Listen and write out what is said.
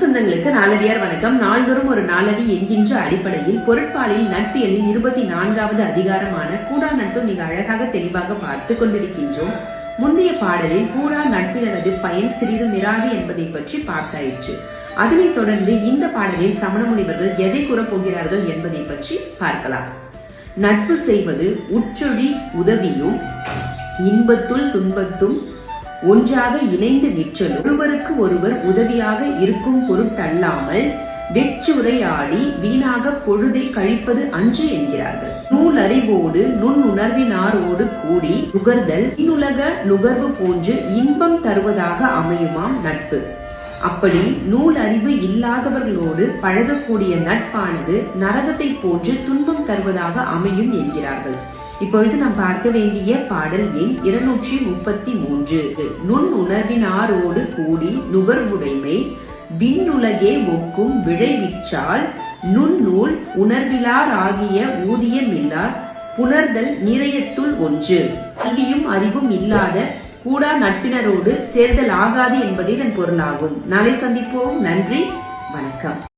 சொந்தங்களுக்கு நாளடியார் வணக்கம். நாள்தோறும் ஒரு நாளடி என்கின்ற அடிப்படையில் பொருட்பாலில் நட்பியலில் இருபத்தி நான்காவது அதிகாரமான கூடா நட்பு மிக அழகாக தெளிவாக பார்த்து கொண்டிருக்கின்றோம். முந்தைய பாடலில் கூடா நட்பினரது பயன் சிறிதும் இராது என்பதை பற்றி பார்த்தாயிற்று. அதனைத் தொடர்ந்து இந்த பாடலில் சமண முனிவர்கள் எதை கூறப்போகிறார்கள் என்பதை பற்றி பார்க்கலாம். நட்பு செய்வது உற்றொழி உதவியும் இன்பத்துள் துன்பத்தும் ஒன்றாக இணைந்து நிற்றலும் ஒருவருக்கு ஒருவர் உதவியாக இருக்கும் பொருட்டல்லாமல் வெற்றுரையாடி வீணாக பொழுதை கழிப்பது அன்று என்கிறார்கள். நூலறிவோடு நுண்ணுணர்வினாரோடு கூடி நுகர்தல் இன்னுலக நுகர்வு போன்று இன்பம் தருவதாக அமையுமாம் நட்பு. அப்படி நூல் அறிவு இல்லாதவர்களோடு பழகக்கூடிய நட்பானது நரகத்தை போன்று துன்பம் தருவதாக அமையும் என்கிறார்கள். இப்பொழுது நாம் பார்க்க வேண்டிய பாடல் எண் இருநூற்றி முப்பத்தி மூன்று. நுண் உணர்வினாரோடு கூடி நுகர்வுடைமை விண்ணுலகே ஒக்கும் விளைவிச்சால் நுண்ணூல் உணர்விலாராகிய ஊதியமில்லார் புணர்தல் நிறையத்துள் ஒன்று. கல்வியும் அறிவும் இல்லாத கூடா நட்பினரோடு சேர்தல் ஆகாது என்பதே இதன் பொருளாகும். நாளை சந்திப்போம். நன்றி. வணக்கம்.